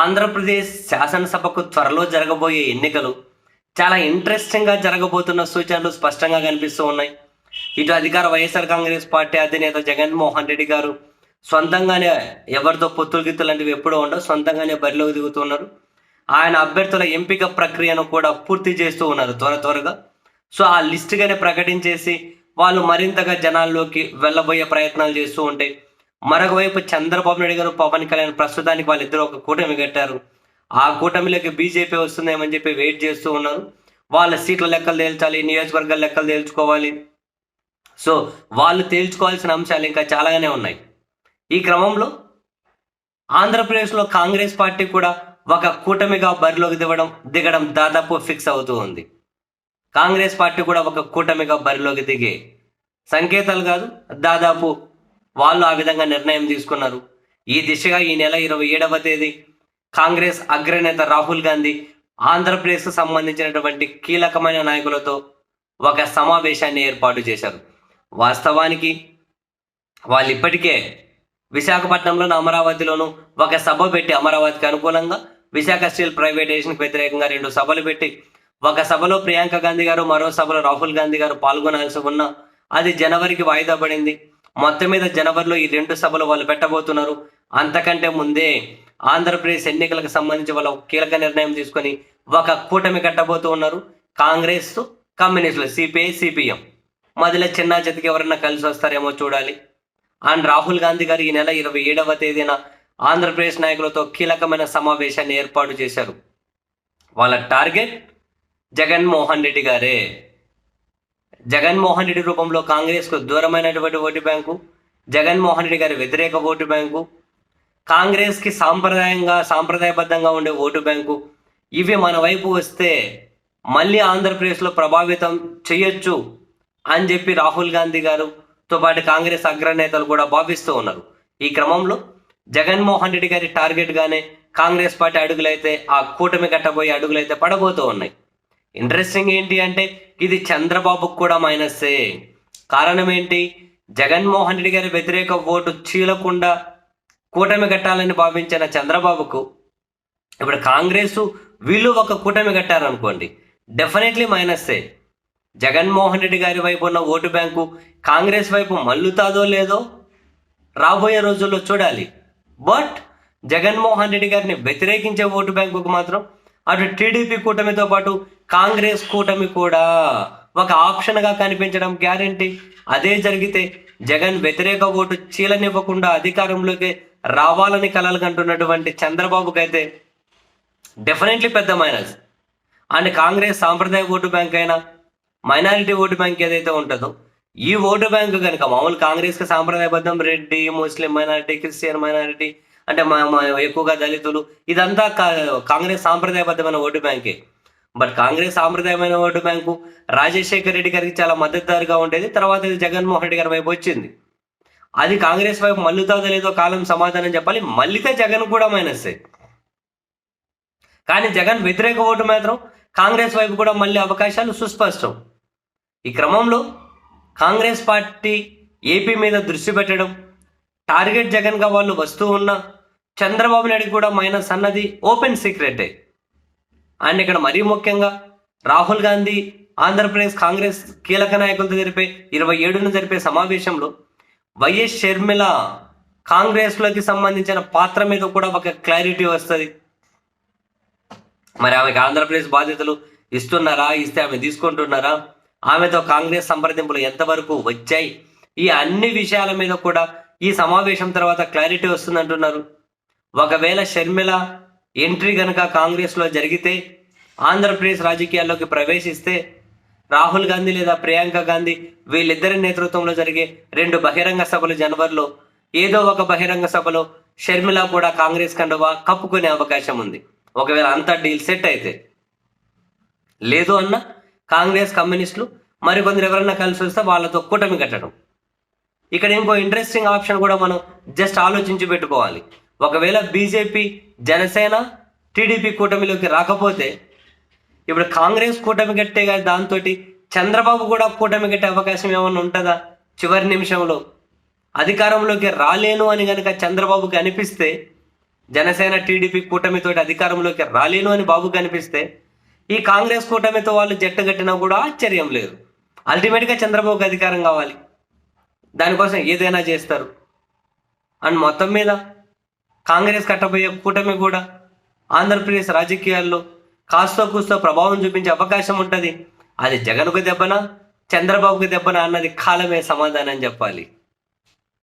ఆంధ్రప్రదేశ్ శాసనసభకు త్వరలో జరగబోయే ఎన్నికలు చాలా ఇంట్రెస్టింగ్గా జరగబోతున్న సూచనలు స్పష్టంగా కనిపిస్తూ ఉన్నాయి. ఇటు అధికార వైఎస్ఆర్ కాంగ్రెస్ పార్టీ అధినేత జగన్మోహన్ రెడ్డి గారు సొంతంగానే ఎవరితో పొత్తులు గిత్తులు లాంటివి ఎప్పుడూ ఉండవు సొంతంగానే బరిలోకి దిగుతున్నారు ఆయన అభ్యర్థుల ఎంపిక ప్రక్రియను కూడా పూర్తి చేస్తూ ఉన్నారు త్వర త్వరగా. సో ఆ లిస్టుగానే ప్రకటించేసి వాళ్ళు మరింతగా జనాల్లోకి వెళ్ళబోయే ప్రయత్నాలు చేస్తూ ఉంటాయి మరొక వైపు చంద్రబాబు నాయుడు గారు పవన్ కళ్యాణ్ ప్రస్తుతానికి వాళ్ళిద్దరూ ఒక కూటమి కట్టారు. ఆ కూటమిలోకి బీజేపీ వస్తుందేమని చెప్పి వెయిట్ చేస్తూ ఉన్నారు. వాళ్ళ సీట్ల లెక్కలు తేల్చాలి నియోజకవర్గాల లెక్కలు తేల్చుకోవాలి. సో వాళ్ళు తేల్చుకోవాల్సిన అంశాలు ఇంకా చాలానే ఉన్నాయి. ఈ క్రమంలో ఆంధ్రప్రదేశ్లో కాంగ్రెస్ పార్టీ కూడా ఒక కూటమిగా బరిలోకి దిగడం దిగడం దాదాపు ఫిక్స్ అవుతూ ఉంది. కాంగ్రెస్ పార్టీ కూడా ఒక కూటమిగా బరిలోకి దిగే సంకేతాలు కాదు దాదాపు వాళ్ళు ఆ విధంగా నిర్ణయం తీసుకున్నారు. ఈ దిశగా ఈ నెల ఇరవై ఏడవ తేదీ కాంగ్రెస్ అగ్రనేత రాహుల్ గాంధీ ఆంధ్రప్రదేశ్కు సంబంధించినటువంటి కీలకమైన నాయకులతో ఒక సమావేశాన్ని ఏర్పాటు చేశారు. వాస్తవానికి వాళ్ళు ఇప్పటికే విశాఖపట్నంలోను అమరావతిలోను ఒక సభ పెట్టి అమరావతికి అనుకూలంగా విశాఖ స్టీల్ ప్రైవేటైజేషన్కి వ్యతిరేకంగా రెండు సభలు పెట్టి ఒక సభలో ప్రియాంక గాంధీ గారు మరో సభలో రాహుల్ గాంధీ గారు పాల్గొనాల్సి ఉన్న అది జనవరికి వాయిదా పడింది. మొత్తం మీద జనవరిలో ఈ రెండు సభలు వాళ్ళు పెట్టబోతున్నారు. అంతకంటే ముందే ఆంధ్రప్రదేశ్ ఎన్నికలకు సంబంధించి వాళ్ళు కీలక నిర్ణయం తీసుకొని ఒక కూటమి కట్టబోతూ ఉన్నారు. కాంగ్రెస్ కమ్యూనిస్టులు సిపిఐ సిపిఎం. మధ్యలో చిన్న జతికి ఎవరైనా కలిసి వస్తారేమో చూడాలి. అండ్ రాహుల్ గాంధీ గారు ఈ నెల ఇరవై ఏడవ తేదీన ఆంధ్రప్రదేశ్ నాయకులతో కీలకమైన సమావేశాన్ని ఏర్పాటు చేశారు. వాళ్ళ టార్గెట్ జగన్మోహన్ రెడ్డి గారే. జగన్మోహన్ రెడ్డి రూపంలో కాంగ్రెస్కు దూరమైనటువంటి ఓటు బ్యాంకు జగన్మోహన్ రెడ్డి గారి వ్యతిరేక ఓటు బ్యాంకు కాంగ్రెస్కి సాంప్రదాయంగా సాంప్రదాయబద్ధంగా ఉండే ఓటు బ్యాంకు. ఇవి మన వైపు వస్తే మళ్ళీ ఆంధ్రప్రదేశ్లో ప్రభావితం చేయొచ్చు అని చెప్పి రాహుల్ గాంధీ గారుతో పాటు కాంగ్రెస్ అగ్రనేతలు కూడా భావిస్తూ ఉన్నారు. ఈ క్రమంలో జగన్మోహన్ రెడ్డి గారి టార్గెట్గానే కాంగ్రెస్ పార్టీ అడుగులైతే ఆ కూటమి కట్టబోయే అడుగులైతే పడబోతూ ఉన్నాయి. ఇంట్రెస్టింగ్ ఏంటి అంటే ఇది చంద్రబాబుకు కూడా మైనస్సే కారణం ఏంటి? జగన్మోహన్ రెడ్డి గారి వ్యతిరేక ఓటు చీలకుండా కూటమి కట్టాలని భావించిన చంద్రబాబుకు ఇప్పుడు కాంగ్రెస్ వీళ్ళు ఒక కూటమి కట్టారనుకోండి డెఫినెట్లీ మైనస్సే జగన్మోహన్ రెడ్డి గారి వైపు ఉన్న ఓటు బ్యాంకు కాంగ్రెస్ వైపు మల్లుతాదో లేదో రాబోయే రోజుల్లో చూడాలి. బట్ జగన్మోహన్ రెడ్డి గారిని వ్యతిరేకించే ఓటు బ్యాంకుకు మాత్రం అటు టీడీపీ కూటమితో పాటు కాంగ్రెస్ కూటమి కూడా ఒక ఆప్షన్గా కనిపించడం గ్యారంటీ. అదే జరిగితే జగన్ వ్యతిరేక ఓటు చీలనివ్వకుండా అధికారంలోకి రావాలని కలలు కంటున్నటువంటి చంద్రబాబుకి అయితే డెఫినెట్లీ పెద్ద మైనస్ అండ్ కాంగ్రెస్ సాంప్రదాయ ఓటు బ్యాంక్ అయినా మైనారిటీ ఓటు బ్యాంక్ ఏదైతే ఉంటుందో ఈ ఓటు బ్యాంకు కనుక మామూలు కాంగ్రెస్కి సాంప్రదాయబద్ధం Reddy Muslim minority Christian minority అంటే మా ఎక్కువగా దళితులు ఇదంతా కా- కాంగ్రెస్ సాంప్రదాయబద్ధమైన ఓటు బ్యాంకే. బట్ కాంగ్రెస్ సాంప్రదాయమైన ఓటు బ్యాంకు రాజశేఖర రెడ్డి గారికి చాలా మద్దతుదారుగా ఉండేది. తర్వాత ఇది జగన్మోహన్ రెడ్డి గారి వైపు వచ్చింది. అది కాంగ్రెస్ వైపు మల్లుతాదో లేదో కాలం సమాధానం చెప్పాలి. మల్లితే జగన్ కూడా మైనస్సే కానీ జగన్ వ్యతిరేక ఓటు మాత్రం కాంగ్రెస్ వైపు కూడా మళ్ళీ అవకాశాలు సుస్పష్టం. ఈ క్రమంలో కాంగ్రెస్ పార్టీ ఏపీ మీద దృష్టి పెట్టడం టార్గెట్ జగన్గా వాళ్ళు వస్తూ ఉన్న చంద్రబాబు నాయుడు కూడా మైనస్ అన్నది ఓపెన్ సీక్రెటే. అండ్ ఇక్కడ మరీ ముఖ్యంగా రాహుల్ గాంధీ ఆంధ్రప్రదేశ్ కాంగ్రెస్ కీలక నాయకులతో జరిపే ఇరవై ఏడున జరిపే సమావేశంలో వైఎస్ షర్మిల కాంగ్రెస్లోకి సంబంధించిన పాత్ర మీద కూడా ఒక క్లారిటీ వస్తుంది. మరి ఆమెకి ఆంధ్రప్రదేశ్ బాధ్యతలు ఇస్తున్నారా ఇస్తే ఆమె తీసుకుంటున్నారా? ఆమెతో కాంగ్రెస్ సంప్రదింపులు ఎంతవరకు వచ్చాయి? ఈ అన్ని విషయాల మీద కూడా ఈ సమావేశం తర్వాత క్లారిటీ వస్తుందంటున్నారు. ఒకవేళ షర్మిల ఎంట్రీ కనుక కాంగ్రెస్లో జరిగితే ఆంధ్రప్రదేశ్ రాజకీయాల్లోకి ప్రవేశిస్తే రాహుల్ గాంధీ లేదా ప్రియాంక గాంధీ వీళ్ళిద్దరి నేతృత్వంలో జరిగే రెండు బహిరంగ సభలు జనవరిలో ఏదో ఒక బహిరంగ సభలో షర్మిల కూడా కాంగ్రెస్ కండువా కప్పుకునే అవకాశం ఉంది. ఒకవేళ అంతా డీల్ సెట్ అయితే. లేదు అన్న కాంగ్రెస్ కమ్యూనిస్టులు మరికొందరు ఎవరన్నా కలిసి వస్తే వాళ్ళతో కూటమి కట్టడం. ఇక్కడ ఇంకో ఇంట్రెస్టింగ్ ఆప్షన్ కూడా మనం జస్ట్ ఆలోచించి పెట్టుకోవాలి. ఒకవేళ బీజేపీ జనసేన టీడీపీ కూటమిలోకి రాకపోతే ఇప్పుడు కాంగ్రెస్ కూటమి కట్టే కానీ దాంతో చంద్రబాబు కూడా కూటమి కట్టే అవకాశం ఏమన్నా ఉంటుందా? చివరి నిమిషంలో. అధికారంలోకి రాలేను అని కనుక చంద్రబాబుకి అనిపిస్తే జనసేన టీడీపీ కూటమితోటి అధికారంలోకి రాలేను అని బాబు కనిపిస్తే ఈ కాంగ్రెస్ కూటమితో వాళ్ళు జట్టు కట్టినా కూడా ఆశ్చర్యం లేదు. అల్టిమేట్గా చంద్రబాబుకి అధికారం కావాలి. దానికోసం ఏదైనా చేస్తారు. అండ్ మొత్తం మీద కాంగ్రెస్ కట్టబోయే కూటమి కూడా ఆంధ్రప్రదేశ్ రాజకీయాల్లో కాస్తో కూస్తో ప్రభావం చూపించే అవకాశం ఉంటుంది. అది జగన్కు దెబ్బనా చంద్రబాబుకి దెబ్బనా అన్నది కాలమే సమాధానం చెప్పాలి.